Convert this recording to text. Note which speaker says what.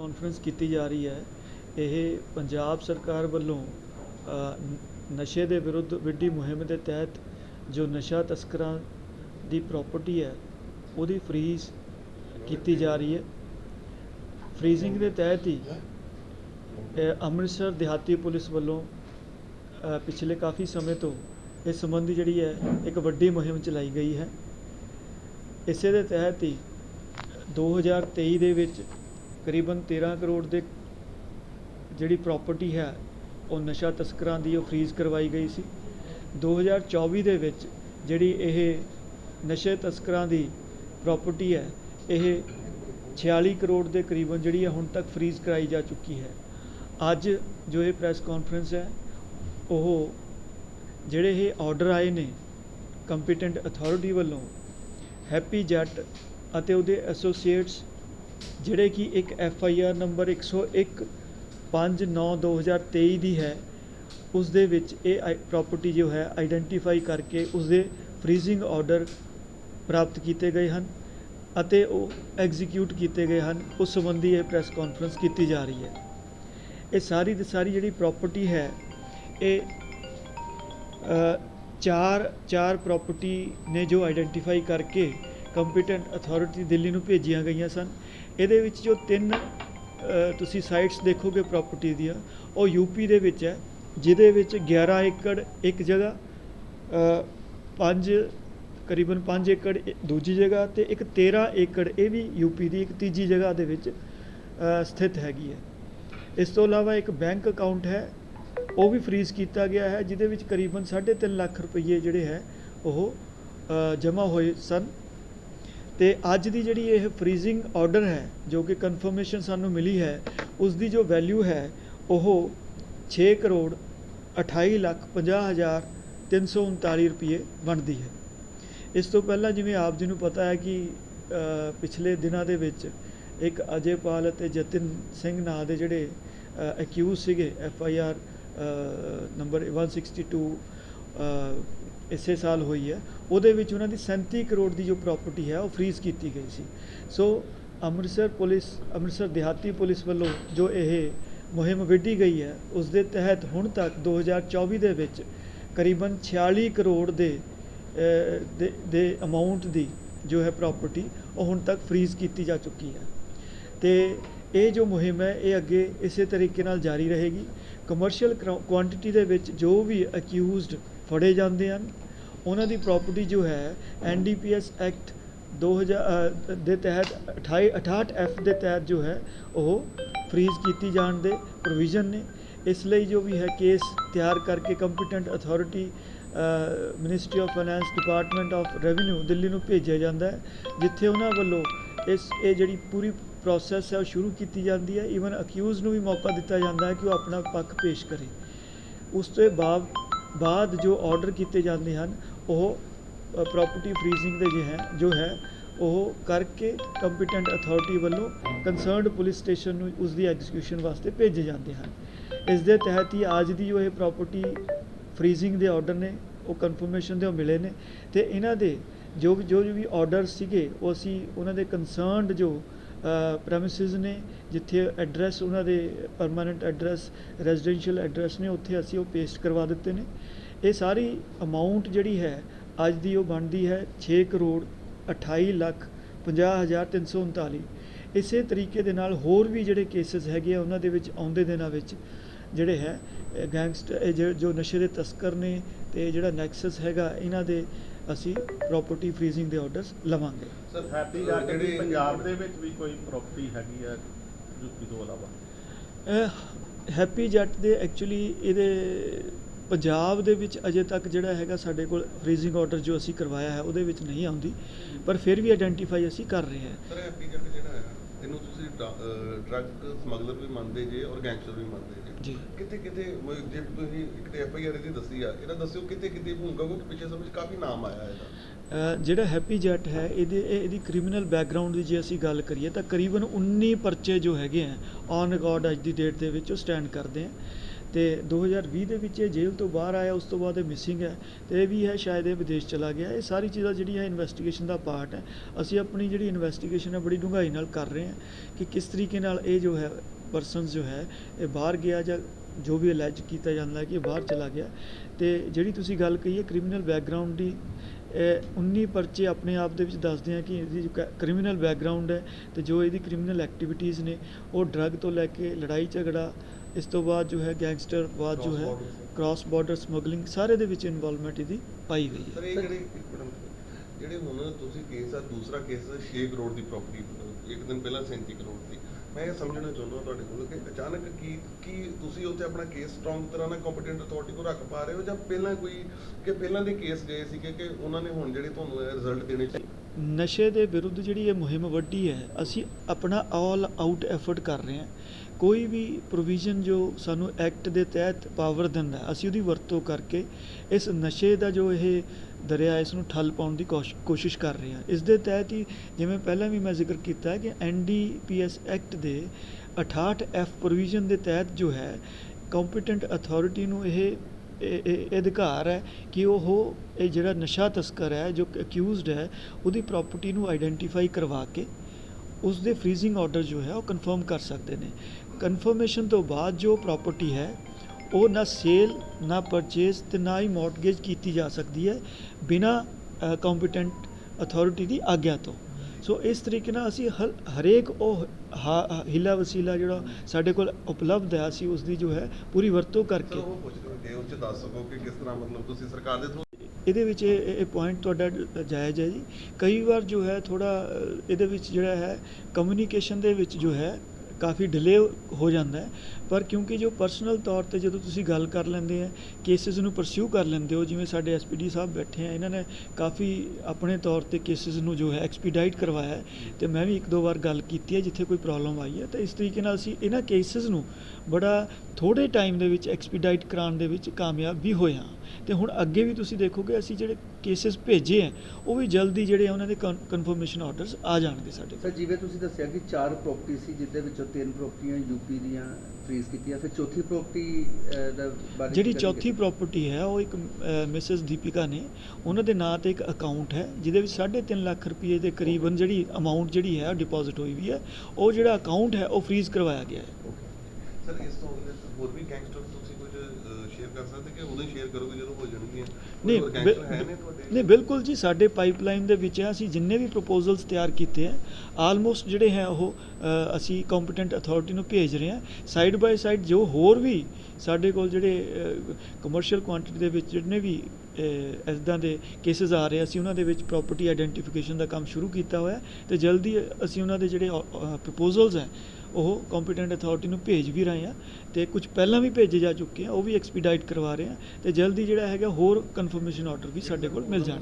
Speaker 1: Conference ਕੀਤੀ ਜਾ ਰਹੀ ਹੈ, ਇਹ ਪੰਜਾਬ ਸਰਕਾਰ ਵੱਲੋਂ ਨਸ਼ੇ ਦੇ ਵਿਰੁੱਧ ਵਿੱਢੀ ਮੁਹਿੰਮ ਦੇ ਤਹਿਤ ਜੋ ਨਸ਼ਾ ਤਸਕਰਾਂ ਦੀ ਪ੍ਰਾਪਰਟੀ ਹੈ, ਉਹਦੀ ਫਰੀਜ਼ ਕੀਤੀ ਜਾ ਰਹੀ ਹੈ। ਫਰੀਜ਼ਿੰਗ ਦੇ ਤਹਿਤ ਹੀ ਅੰਮ੍ਰਿਤਸਰ ਦਿਹਾਤੀ ਪੁਲਿਸ ਵੱਲੋਂ ਪਿਛਲੇ ਕਾਫੀ ਸਮੇਂ ਤੋਂ ਇਸ ਸੰਬੰਧੀ ਜਿਹੜੀ ਹੈ, ਇੱਕ ਵੱਡੀ ਮੁਹਿੰਮ ਚਲਾਈ ਗਈ ਹੈ। ਇਸੇ ਦੇ ਤਹਿਤ ਹੀ 2023 ਦੇ ਵਿੱਚ ਕਰੀਬਨ 13 ਕਰੋੜ ਦੇ ਜਿਹੜੀ ਪ੍ਰਾਪਰਟੀ ਹੈ, ਉਹ ਨਸ਼ਾ ਤਸਕਰਾਂ ਦੀ ਉਹ ਫਰੀਜ਼ ਕਰਵਾਈ ਗਈ ਸੀ। 2024 ਦੇ ਵਿੱਚ ਜਿਹੜੀ ਇਹ ਨਸ਼ੇ ਤਸਕਰਾਂ ਦੀ ਪ੍ਰਾਪਰਟੀ ਹੈ, ਇਹ 46 ਕਰੋੜ ਦੇ ਕਰੀਬਨ ਜਿਹੜੀ ਹੈ ਹੁਣ ਤੱਕ ਫਰੀਜ਼ ਕਰਾਈ ਜਾ ਚੁੱਕੀ ਹੈ। ਅੱਜ ਜੋ ਇਹ ਪ੍ਰੈਸ ਕਾਨਫਰੰਸ ਹੈ, ਉਹ ਜਿਹੜੇ ਇਹ ਆਰਡਰ ਆਏ ਨੇ ਕੰਪੀਟੈਂਟ ਅਥਾਰਟੀ ਵੱਲੋਂ ਹੈਪੀ ਜੱਟ ਅਤੇ ਉਹਦੇ ਐਸੋਸੀਏਟਸ ਜਿਹੜੇ ਕਿ ਇੱਕ ਐਫ ਆਈ ਆਰ ਨੰਬਰ 101 5/9/2023 ਦੀ ਹੈ, ਉਸ ਦੇ ਵਿੱਚ ਇਹ ਪ੍ਰਾਪਰਟੀ ਜੋ ਹੈ ਆਈਡੈਂਟੀਫਾਈ ਕਰਕੇ ਉਸ ਦੇ ਫਰੀਜ਼ਿੰਗ ਆਰਡਰ ਪ੍ਰਾਪਤ ਕੀਤੇ ਗਏ ਹਨ ਅਤੇ ਉਹ ਐਗਜ਼ੀਕਿਊਟ ਕੀਤੇ ਗਏ ਹਨ, ਉਸ ਸੰਬੰਧੀ ਇਹ ਪ੍ਰੈਸ ਕਾਨਫਰੰਸ ਕੀਤੀ ਜਾ ਰਹੀ ਹੈ। ਇਹ ਸਾਰੀ ਦੀ ਸਾਰੀ ਜਿਹੜੀ ਪ੍ਰਾਪਰਟੀ ਹੈ, ਇਹ ਚਾਰ ਚਾਰ ਪ੍ਰਾਪਰਟੀ ਨੇ ਜੋ ਆਈਡੈਂਟੀਫਾਈ ਕਰਕੇ ਕੰਪੀਟੈਂਟ ਅਥਾਰਟੀ ਦਿੱਲੀ ਨੂੰ ਭੇਜੀਆਂ ਗਈਆਂ ਸਨ। ਇਹਦੇ ਵਿੱਚ ਜੋ ਤਿੰਨ ਤੁਸੀਂ ਸਾਈਟਸ ਦੇਖੋਗੇ ਪ੍ਰਾਪਰਟੀ ਦੀਆਂ ਉਹ ਯੂਪੀ ਦੇ ਵਿੱਚ ਹੈ ਜਿਹਦੇ ਵਿੱਚ 11 ਏਕੜ ਇੱਕ ਜਗ੍ਹਾ ਅ, ਪੰਜ ਕਰੀਬਨ 5 ਏਕੜ ਦੂਜੀ ਜਗ੍ਹਾ ਤੇ ਇੱਕ 13 ਏਕੜ ਇਹ ਵੀ ਯੂਪੀ ਦੀ ਇੱਕ ਤੀਜੀ ਜਗ੍ਹਾ ਦੇ ਵਿੱਚ ਸਥਿਤ ਹੈਗੀ ਹੈ। ਇਸ ਤੋਂ ਇਲਾਵਾ ਇੱਕ ਬੈਂਕ ਅਕਾਊਂਟ ਹੈ ਉਹ ਵੀ ਫਰੀਜ਼ ਕੀਤਾ ਗਿਆ ਹੈ ਜਿਹਦੇ ਵਿੱਚ ਕਰੀਬਨ 3.5 ਲੱਖ ਰੁਪਏ ਜਿਹੜੇ ਹੈ ਉਹ ਜਮ੍ਹਾਂ ਹੋਏ ਸਨ। ਤੇ ਅੱਜ ਦੀ ਜਿਹੜੀ ਇਹ ਫਰੀਜ਼ਿੰਗ ਆਰਡਰ ਹੈ ਜੋ ਕਿ ਕਨਫਰਮੇਸ਼ਨ ਸਾਨੂੰ ਮਿਲੀ ਹੈ ਉਸ ਦੀ ਜੋ ਵੈਲਿਊ ਹੈ ਉਹ 6 ਕਰੋੜ 28 ਲੱਖ 50 ਹਜ਼ਾਰ 339 ਰੁਪਏ ਬਣਦੀ ਹੈ। ਇਸ ਤੋਂ ਪਹਿਲਾਂ ਜਿਵੇਂ ਆਪ ਜੀ ਨੂੰ ਪਤਾ ਹੈ ਕਿ ਪਿਛਲੇ ਦਿਨਾਂ ਦੇ ਵਿੱਚ ਇੱਕ ਅਜੇਪਾਲ ਅਤੇ ਜਤਿਨ ਸਿੰਘ ਨਾਂ ਦੇ ਜਿਹੜੇ ਅਕਿਊਜ਼ ਸੀਗੇ ਐਫ ਆਈ ਆਰ ਨੰਬਰ 162 ਅ, ਇਸੇ ਸਾਲ ਹੋਈ ਹੈ। ਉਹਦੇ ਵਿੱਚ ਉਹਨਾਂ ਦੀ 37 ਕਰੋੜ ਦੀ ਜੋ ਪ੍ਰਾਪਰਟੀ ਹੈ ਉਹ ਫਰੀਜ਼ ਕੀਤੀ ਗਈ ਸੀ। ਸੋ ਅੰਮ੍ਰਿਤਸਰ ਪੁਲਿਸ ਅੰਮ੍ਰਿਤਸਰ ਦਿਹਾਤੀ ਪੁਲਿਸ ਵੱਲੋਂ ਜੋ ਇਹ ਮੁਹਿੰਮ ਵਿੱਢੀ ਗਈ ਹੈ ਉਸ ਦੇ ਤਹਿਤ ਹੁਣ ਤੱਕ 2024 ਦੇ ਵਿੱਚ ਕਰੀਬਨ 46 ਕਰੋੜ ਦੇ ਅ, ਦੇ ਅਮਾਉਂਟ ਦੀ ਜੋ ਹੈ ਪ੍ਰਾਪਰਟੀ ਉਹ ਹੁਣ ਤੱਕ ਫਰੀਜ਼ ਕੀਤੀ ਜਾ ਚੁੱਕੀ ਹੈ। ਤੇ ਇਹ ਜੋ ਮੁਹਿੰਮ ਹੈ ਇਹ ਅੱਗੇ ਇਸੇ ਤਰੀਕੇ ਨਾਲ ਜਾਰੀ ਰਹੇਗੀ। ਕਮਰਸ਼ੀਅਲ ਕੁਆਂਟੀਟੀ ਦੇ ਵਿੱਚ ਜੋ ਵੀ ਅਕਿਊਜ਼ਡ ਫੜੇ ਜਾਂਦੇ ਹਨ। ਉਹਨਾਂ ਦੀ ਪ੍ਰਾਪਰਟੀ ਜੋ ਹੈ ਐਨਡੀਪੀਐਸ ਐਕਟ 2000 ਅ, ਦੇ ਤਹਿਤ 28 68 ਐਫ ਦੇ ਤਹਿਤ ਜੋ ਹੈ ਉਹ ਫਰੀਜ਼ ਕੀਤੀ ਜਾਣ ਦੇ ਪ੍ਰੋਵੀਜ਼ਨ ਨੇ। ਇਸ ਲਈ ਜੋ ਵੀ ਹੈ ਕੇਸ ਤਿਆਰ ਕਰਕੇ competent authority ministry of finance department of revenue Delhi ਨੂੰ ਭੇਜਿਆ ਜਾਂਦਾ ਹੈ ਜਿੱਥੇ ਉਹਨਾਂ ਵੱਲੋਂ ਇਸ ਇਹ ਜਿਹੜੀ ਪੂਰੀ ਪ੍ਰੋਸੈਸ ਹੈ ਉਹ ਸ਼ੁਰੂ ਕੀਤੀ ਜਾਂਦੀ ਹੈ। ਈਵਨ ਅਕਿਊਜ਼ ਨੂੰ ਵੀ ਮੌਕਾ ਦਿੱਤਾ ਜਾਂਦਾ ਹੈ ਕਿ ਉਹ ਆਪਣਾ ਪੱਖ ਪੇਸ਼ ਕਰੇ। ਉਸ ਤੋਂ ਬਾਅਦ ਬਾਅਦ ਜੋ ਆਰਡਰ ਕੀਤੇ ਜਾਂਦੇ ਹਨ, ਉਹ ਪ੍ਰੋਪਰਟੀ ਫਰੀਜ਼ਿੰਗ ਦੇ ਜੇ ਹੈ, ਜੋ ਹੈ, ਉਹ ਕਰਕੇ ਕੰਪੀਟੈਂਟ ਅਥਾਰਟੀ ਵੱਲੋਂ ਕੰਸਰਨਡ ਪੁਲਿਸ ਸਟੇਸ਼ਨ ਨੂੰ ਉਸ ਦੀ ਐਗਜ਼ੀਕਿਊਸ਼ਨ ਵਾਸਤੇ ਭੇਜੇ ਜਾਂਦੇ ਹਨ। ਇਸ ਦੇ ਤਹਿਤ ਹੀ ਅੱਜ ਦੀ ਜੋ ਇਹ ਪ੍ਰਾਪਰਟੀ ਫਰੀਜ਼ਿੰਗ ਦੇ ਆਰਡਰ ਨੇ, ਉਹ ਕਨਫਰਮੇਸ਼ਨ ਦੇ ਉਹ ਮਿਲੇ ਨੇ ਤੇ ਇਹਨਾਂ ਦੇ ਜੋ ਵੀ ਜੋ ਵੀ ਆਰਡਰ ਸੀਗੇ, ਉਹ ਅਸੀਂ ਉਹਨਾਂ ਦੇ ਕੰਸਰਨਡ ਜੋ ਪ੍ਰੈਮਿਸਿਸ ਨੇ, ਜਿੱਥੇ ਐਡਰੈਸ ਉਹਨਾਂ ਦੇ ਪਰਮਾਨੈਂਟ ਐਡਰੈਸ ਰੈਜ਼ੀਡੈਂਸ਼ੀਅਲ ਐਡਰੈਸ ਨੇ, ਉੱਥੇ ਅਸੀਂ ਉਹ ਪੇਸਟ ਕਰਵਾ ਦਿੱਤੇ ਨੇ। ਇਹ ਸਾਰੀ ਅਮਾਉਂਟ ਜਿਹੜੀ ਹੈ, ਅੱਜ ਦੀ ਉਹ ਬਣਦੀ ਹੈ 6 ਕਰੋੜ 28 ਲੱਖ 50 ਹਜ਼ਾਰ 339 ਇਸੇ ਤਰੀਕੇ ਦੇ ਨਾਲ ਹੋਰ ਵੀ ਜਿਹੜੇ ਕੇਸਸ ਹੈਗੇ ਆ, ਉਹਨਾਂ ਦੇ ਵਿੱਚ ਆਉਂਦੇ ਦਿਨਾਂ ਵਿੱਚ, ਜਿਹੜੇ ਹੈ ਗੈਂਗਸਟਰ ਇਹ ਜੋ- ਜੋ ਨਸ਼ੇ ਦੇ ਤਸਕਰ ਨੇ ਤੇ ਜਿਹੜਾ ਨੈਕਸਸ ਹੈਗਾ, ਇਹਨਾਂ ਦੇ ਅਸੀਂ ਪ੍ਰਾਪਰਟੀ ਫਰੀਜ਼ਿੰਗ ਦੇ ਆਰਡਰਸ ਲਵਾਂਗੇ।
Speaker 2: ਸਰ ਹੈਪੀ ਜੱਟ ਦੀ ਪੰਜਾਬ ਦੇ ਵਿੱਚ ਵੀ ਕੋਈ ਪ੍ਰਾਪਰਟੀ ਹੈਗੀ ਹੈ ਯੂਪੀ ਤੋਂ ਇਲਾਵਾ?
Speaker 1: ਹੈਪੀ ਜੱਟ ਦੇ ਐਕਚੁਅਲੀ ਇਹਦੇ ਪੰਜਾਬ ਦੇ ਵਿੱਚ ਅਜੇ ਤੱਕ ਜਿਹੜਾ ਹੈਗਾ ਸਾਡੇ ਕੋਲ ਫਰੀਜ਼ਿੰਗ ਆਰਡਰ ਜੋ ਅਸੀਂ ਕਰਵਾਇਆ ਹੈ ਉਹਦੇ ਵਿੱਚ ਨਹੀਂ ਆਉਂਦੀ। ਪਰ ਫਿਰ ਵੀ ਆਇਡੈਂਟੀਫਾਈ ਅਸੀਂ ਕਰ ਰਹੇ ਹਾਂ।
Speaker 3: ਸਰ ਹੈਪੀ ਜੱਟ ਜਿਹੜਾ ਹੈ ਇਹਨੂੰ ਤੁਸੀਂ ਡਰੱਗ ਸਮਗਲਰ ਵੀ ਮੰਨਦੇ ਜੇ ਔਰ ਗੈਂਗਸਟਰ ਵੀ ਮੰਨਦੇ ਜੇ। ਕਿਤੇ ਕਿਤੇ ਜੇ ਤੁਸੀਂ ਇੱਕ ਤੇ ਐਫ ਆਈ ਆਰ ਦੀ ਦੱਸੀ ਆ ਇਹਦਾ ਦੱਸਿਓ ਕਿਤੇ ਕਿਤੇ ਭੂਮਿਕਾ ਕਿਉਂਕਿ ਪਿਛਲੇ ਸਮੇਂ 'ਚ ਕਾਫੀ ਨਾਮ ਆਇਆ ਇਹਦਾ।
Speaker 1: ਜਿਹੜਾ ਹੈਪੀ ਜੱਟ ਹੈ ਇਹਦੇ ਇਹ- ਇਹਦੀ ਕ੍ਰਿਮੀਨਲ ਬੈਕਗ੍ਰਾਉਂਡ ਦੀ ਜੇ ਅਸੀਂ ਗੱਲ ਕਰੀਏ ਤਾਂ ਕਰੀਬਨ 19 ਪਰਚੇ ਜੋ ਹੈਗੇ ਆ ਔਨ ਰਿਕਾਰਡ ਅੱਜ ਦੀ ਡੇਟ ਦੇ ਵਿੱਚ ਉਹ ਸਟੈਂਡ ਕਰਦੇ ਆ। ਤੇ 2020 ਦੇ ਵਿੱਚ ਇਹ ਜੇਲ੍ਹ ਤੋਂ ਬਾਹਰ ਆਇਆ, ਉਸ ਤੋਂ ਬਾਅਦ ਇਹ ਮਿਸਿੰਗ ਹੈ ਤੇ ਇਹ ਵੀ ਹੈ, ਸ਼ਾਇਦ ਇਹ ਵਿਦੇਸ਼ ਚਲਾ ਗਿਆ। ਇਹ ਸਾਰੀ ਚੀਜ਼ਾਂ ਜਿਹੜੀਆਂ ਇਨਵੈਸਟੀਗੇਸ਼ਨ ਦਾ ਪਾਰਟ ਹੈ। ਅਸੀਂ ਆਪਣੀ ਜਿਹੜੀ ਇਨਵੈਸਟੀਗੇਸ਼ਨ ਹੈ, ਬੜੀ ਡੂੰਘਾਈ ਨਾਲ ਕਰ ਰਹੇ ਹਾਂ ਕਿ ਕਿਸ ਤਰੀਕੇ ਨਾਲ ਇਹ ਜੋ ਹੈ ਪਰਸਨਸ ਜੋ ਹੈ, ਇਹ ਬਾਹਰ ਗਿਆ ਜਾਂ ਜੋ ਵੀ ਅਲੈਜ ਕੀਤਾ ਜਾਂਦਾ ਕਿ ਇਹ ਬਾਹਰ ਚਲਾ ਗਿਆ। ਤੇ ਜਿਹੜੀ ਤੁਸੀਂ ਗੱਲ ਕਹੀ ਹੈ ਕ੍ਰਿਮੀਨਲ ਬੈਕਗ੍ਰਾਉਂਡ ਦੀ, ਇਹ 19 ਪਰਚੇ ਆਪਣੇ ਆਪ ਦੇ ਵਿੱਚ ਦੱਸਦੇ ਆ ਕਿ ਇਹਦੀ ਜੋ ਕ੍ਰਿਮੀਨਲ ਬੈਕਗ੍ਰਾਉਂਡ ਹੈ ਤੇ ਜੋ ਇਹਦੀ ਕ੍ਰਿਮੀਨਲ ਐਕਟੀਵਿਟੀਜ਼ ਨੇ, ਉਹ ਡਰੱਗ ਤੋਂ ਲੈ ਕੇ ਲੜਾਈ ਝਗੜਾ ਇਸ ਤੋਂ ਬਾਅਦ ਜੋ ਹੈ ਗੈਂਗਸਟਰ ਬਾਅਦ ਜੋ ਹੈ। ਕ੍ਰਾਸ ਬਾਰਡਰ ਸਮਗਲਿੰਗ ਸਾਰੇ ਦੇ ਵਿੱਚ ਇਨਵੋਲਵਮੈਂਟ ਇਹਦੀ ਪਾਈ ਗਈ
Speaker 3: ਸਰ
Speaker 1: ਹੈ
Speaker 3: ਇਹ ਜਿਹੜੇ ਹੁਣ ਤੁਸੀਂ ਕੇਸ ਆ ਦੂਸਰਾ ਕੇਸ 6 ਕਰੋੜ ਦੀ ਪ੍ਰਾਪਰਟੀ ਇੱਕ ਦਿਨ ਪਹਿਲਾਂ 37 ਕਰੋੜ ਦੀ। ਮੈਂ ਇਹ ਸਮਝਣਾ ਚਾਹੁੰਦਾ ਤੁਹਾਡੇ ਕੋਲ ਕਿ ਅਚਾਨਕ ਕੀ ਕੀ ਤੁਸੀਂ ਉੱਥੇ ਆਪਣਾ ਕੇਸ ਸਟਰੋਂਗ ਤਰ੍ਹਾਂ ਨਾਲ ਕੰਪੀਟੈਂਟ ਅਥਾਰਟੀ ਕੋਲ ਰੱਖ ਪਾ ਰਹੇ ਹੋ ਜਾਂ ਪਹਿਲਾਂ ਕੋਈ ਕਿ ਪਹਿਲਾਂ ਦੇ ਕੇਸ ਗਏ ਸੀ ਕਿ ਉਹਨਾਂ ਨੇ ਹੁਣ ਜਿਹੜੇ ਤੁਹਾਨੂੰ ਰਿਜ਼ਲਟ ਦੇਣੇ ਚਾਹੀਦੇ?
Speaker 1: ਨਸ਼ੇ ਦੇ ਵਿਰੁੱਧ ਜਿਹੜੀ ਇਹ ਮੁਹਿੰਮ ਵੱਡੀ ਹੈ, ਅਸੀਂ ਆਪਣਾ ਆਲ ਆਊਟ ਐਫਰਟ ਕਰ ਰਹੇ ਹਾਂ। ਕੋਈ ਵੀ ਪ੍ਰੋਵੀਜ਼ਨ ਜੋ ਸਾਨੂੰ ਐਕਟ ਦੇ ਤਹਿਤ ਪਾਵਰ ਦਿੰਦਾ ਅਸੀਂ ਉਹਦੀ ਵਰਤੋਂ ਕਰਕੇ ਇਸ ਨਸ਼ੇ ਦਾ ਜੋ ਇਹ ਦਰਿਆ ਇਸ ਨੂੰ ਠੱਲ ਪਾਉਣ ਦੀ ਕੋਸ਼- ਕੋਸ਼ਿਸ਼ ਕਰ ਰਹੇ ਹਾਂ। ਇਸ ਦੇ ਤਹਿਤ ਹੀ ਜਿਵੇਂ ਪਹਿਲਾਂ ਵੀ ਮੈਂ ਜ਼ਿਕਰ ਕੀਤਾ ਹੈ ਕਿ ਐਨਡੀਪੀਐਸ ਐਕਟ ਦੇ 68 ਐਫ ਪ੍ਰੋਵੀਜ਼ਨ ਦੇ ਤਹਿਤ ਜੋ ਹੈ ਕੰਪੀਟੈਂਟ ਅਥਾਰਟੀ ਨੂੰ ਇਹ ਇਹ, ਇਹ- ਅਧਿਕਾਰ ਹੈ ਕਿ ਉਹ ਇਹ ਜਿਹੜਾ ਨਸ਼ਾ ਤਸਕਰ ਹੈ, ਜੋ ਅਕਿਊਜ਼ਡ ਹੈ, ਉਹਦੀ ਪ੍ਰਾਪਰਟੀ ਨੂੰ ਆਈਡੈਂਟੀਫਾਈ ਕਰਵਾ ਕੇ ਉਸ ਦੇ ਫ੍ਰੀਜ਼ਿੰਗ ਆਰਡਰ ਜੋ ਹੈ, ਉਹ ਕਨਫਰਮ ਕਰ ਸਕਦੇ ਨੇ। ਕਨਫਰਮੇਸ਼ਨ ਤੋਂ ਬਾਅਦ ਜੋ ਪ੍ਰਾਪਰਟੀ ਹੈ, ਉਹ ਨਾ ਸੇਲ ਨਾ ਪਰਚੇਸ ਤੇ ਨਾ ਹੀ ਮੌਰਟਗੇਜ ਕੀਤੀ ਜਾ ਸਕਦੀ ਹੈ ਬਿਨਾ ਕੰਪੀਟੈਂਟ ਅਥਾਰਟੀ ਦੀ ਆਗਿਆ ਤੋਂ। ਸੋ ਇਸ ਤਰੀਕੇ ਨਾਲ ਅਸੀਂ ਹਰ ਹਰੇਕ ਉਹ ਹੀਲਾ ਵਸੀਲਾ ਜਿਹੜਾ ਸਾਡੇ ਕੋਲ ਉਪਲਬਧ ਹੈ ਅਸੀਂ ਉਸ ਦੀ ਜੋ ਹੈ ਪੂਰੀ ਵਰਤੋਂ ਕਰਕੇ
Speaker 3: ਉਹ ਪੁੱਛਦੇ ਕਿ ਉਹ ਚ ਦੱਸ ਸਕੋ ਕਿ ਕਿਸ ਤਰ੍ਹਾਂ ਮਤਲਬ ਤੁਸੀਂ ਸਰਕਾਰ ਦੇ ਥਰੂ
Speaker 1: ਇਹਦੇ ਵਿੱਚ ਇਹ ਪੁਆਇੰਟ ਤੁਹਾਡਾ ਜਾਇਜ਼ ਹੈ ਜੀ। ਕਈ ਵਾਰ ਜੋ ਹੈ ਥੋੜਾ ਇਹਦੇ ਵਿੱਚ ਜਿਹੜਾ ਹੈ ਕਮਿਊਨੀਕੇਸ਼ਨ ਦੇ ਵਿੱਚ ਜੋ ਹੈ ਕਾਫੀ ਡਿਲੇ ਹੋ ਜਾਂਦਾ ਪਰ ਕਿਉਂਕਿ ਜੋ ਪਰਸਨਲ ਤੌਰ ਤੇ ਜਦੋਂ ਤੁਸੀਂ ਗੱਲ ਕਰ ਲੈਂਦੇ ਆ ਕੇਸਿਸ ਨੂੰ ਪਰਸਿਊ ਕਰ ਲੈਂਦੇ ਹੋ, ਜਿਵੇਂ ਸਾਡੇ ਐਸਪੀਡੀ ਸਾਹਿਬ ਬੈਠੇ ਆ ਇਹਨਾਂ ਨੇ ਕਾਫੀ ਆਪਣੇ ਤੌਰ ਤੇ ਕੇਸਿਸ ਨੂੰ ਜੋ ਹੈ ਐਕਸਪੀਡਾਈਟ ਕਰਵਾਇਆ ਹੈ। ਤੇ ਮੈਂ ਵੀ ਇੱਕ ਦੋ ਵਾਰ ਗੱਲ ਕੀਤੀ ਹੈ, ਜਿੱਥੇ ਕੋਈ ਪ੍ਰੋਬਲਮ ਆਈ ਹੈ। ਤਾਂ ਇਸ ਤਰੀਕੇ ਨਾਲ ਅਸੀਂ ਇਹਨਾਂ ਕੇਸਿਸ ਨੂੰ ਬੜਾ ਥੋੜੇ ਟਾਈਮ ਦੇ ਵਿੱਚ ਐਕਸਪੀਡਾਈਟ ਕਰਾਉਣ ਦੇ ਵਿੱਚ ਕਾਮਯਾਬ ਵੀ ਹੋਏ ਹਾਂ। ਤੇ ਹੁਣ ਅੱਗੇ ਵੀ ਤੁਸੀਂ ਦੇਖੋਗੇ ਅਸੀਂ ਜਿਹੜੇ ਕੇਸਿਸ ਭੇਜੇ ਆ ਉਹ ਵੀ ਜਲਦੀ ਜਿਹੜੇ ਉਹਨਾਂ ਦੇ ਕਨਫਰਮੇਸ਼ਨ ਆਰਡਰਸ ਆ ਜਾਣਗੇ ਸਾਡੇ
Speaker 4: ਸਰ ਜਿਵੇਂ ਤੁਸੀਂ ਦੱਸਿਆ ਕਿ ਚਾਰ ਪ੍ਰਾਪਰਟੀ ਸੀ ਜਿੱਦੇ ਵਿੱਚੋਂ ਤਿੰਨ ਪ੍ਰਾਪਰਟੀਆਂ ਯੂਪੀ ਦੀਆਂ ਫ੍ਰੀਜ਼ ਕੀਤੀਆਂ ਫਿਰ ਚੌਥੀ ਪ੍ਰਾਪਰਟੀ ਦਾ ਬਾਰੇ
Speaker 1: ਜਿਹੜੀ? ਚੌਥੀ ਪ੍ਰਾਪਰਟੀ ਹੈ? ਉਹ ਇੱਕ ਮਿਸਿਸ ਦੀਪਿਕਾ ਨੇ ਉਹਨਾਂ ਦੇ ਨਾਂ ਤੇ ਇੱਕ ਅਕਾਊਂਟ ਹੈ ਜਿਹਦੇ ਵਿੱਚ 3.5 ਲੱਖ ਰੁਪਏ ਦੇ ਕਰੀਬਨ ਜਿਹੜੀ ਅਮਾਉਂਟ ਜਿਹੜੀ ਹੈ ਡਿਪੋਜ਼ਿਟ ਹੋਈ ਵੀ ਹੈ ਉਹ ਜਿਹੜਾ ਅਕਾਊਂਟ ਹੈ ਉਹ ਫ੍ਰੀਜ਼ ਕਰਵਾਇਆ ਗਿਆ ਹੈ।
Speaker 3: ਸਰ ਇਸ ਤੋਂ ਹੋਰ ਵੀ ਗੈਂਗਸਟਰ ਕਰ ਸਕਦੇ ਕਿ ਉਦੋਂ ਹੀ ਸ਼ੇਅਰ ਕਰੋਗੇ ਜਦੋਂ ਹੋ ਜਾਣਗੀਆਂ? ਕੋਈ
Speaker 1: ਨਹੀਂ ਨਹੀਂ ਬਿਲਕੁਲ ਜੀ ਸਾਡੇ ਪਾਈਪਲਾਈਨ ਦੇ ਵਿੱਚ ਅਸੀਂ ਜਿੰਨੇ ਵੀ ਪ੍ਰਪੋਜ਼ਲਸ ਤਿਆਰ ਕੀਤੇ ਹੈ ਆਲਮੋਸਟ ਜਿਹੜੇ ਹੈ ਉਹ ਅਸੀਂ ਕੰਪੀਟੈਂਟ ਅਥਾਰਟੀ ਨੂੰ ਭੇਜ ਰਹੇ ਹਾਂ ਸਾਈਡ ਬਾਈ ਸਾਈਡ ਜੋ ਹੋਰ ਵੀ ਸਾਡੇ ਕੋਲ ਜਿਹੜੇ ਕਮਰਸ਼ੀਅਲ ਕੁਆਂਟੀਟੀ ਦੇ ਵਿੱਚ ਜਿੰਨੇ ਵੀ ਇਸਦਾਂ ਦੇ ਕੇਸਿਸ ਆ ਰਹੇ ਅਸੀਂ ਉਹਨਾਂ ਦੇ ਵਿੱਚ ਪ੍ਰਾਪਰਟੀ ਆਈਡੈਂਟੀਫਿਕੇਸ਼ਨ ਦਾ ਕੰਮ ਸ਼ੁਰੂ ਕੀਤਾ ਹੋਇਆ ਹੈ ਤੇ ਜਲਦੀ ਅਸੀਂ ਉਹਨਾਂ ਦੇ ਜਿਹੜੇ ਪ੍ਰਪੋਜ਼ਲਸ ਹੈ, ਉਹ ਕੰਪੀਟੈਂਟ ਅਥਾਰਟੀ ਨੂੰ ਭੇਜ ਵੀ ਰਹੇ ਹਾਂ ਤੇ ਕੁਝ ਪਹਿਲਾਂ ਵੀ ਭੇਜੇ ਜਾ ਚੁੱਕੇ ਆ, ਉਹ ਵੀ ਐਕਸਪੀਡਾਈਟ ਕਰਵਾ ਰਹੇ ਹਾਂ ਤੇ ਜਲਦੀ ਜਿਹੜਾ ਹੈਗਾ ਹੋਰ ਕਨਫਰਮੇਸ਼ਨ ਆਰਡਰ ਵੀ ਸਾਡੇ ਕੋਲ ਮਿਲ ਜਾਣਗੇ।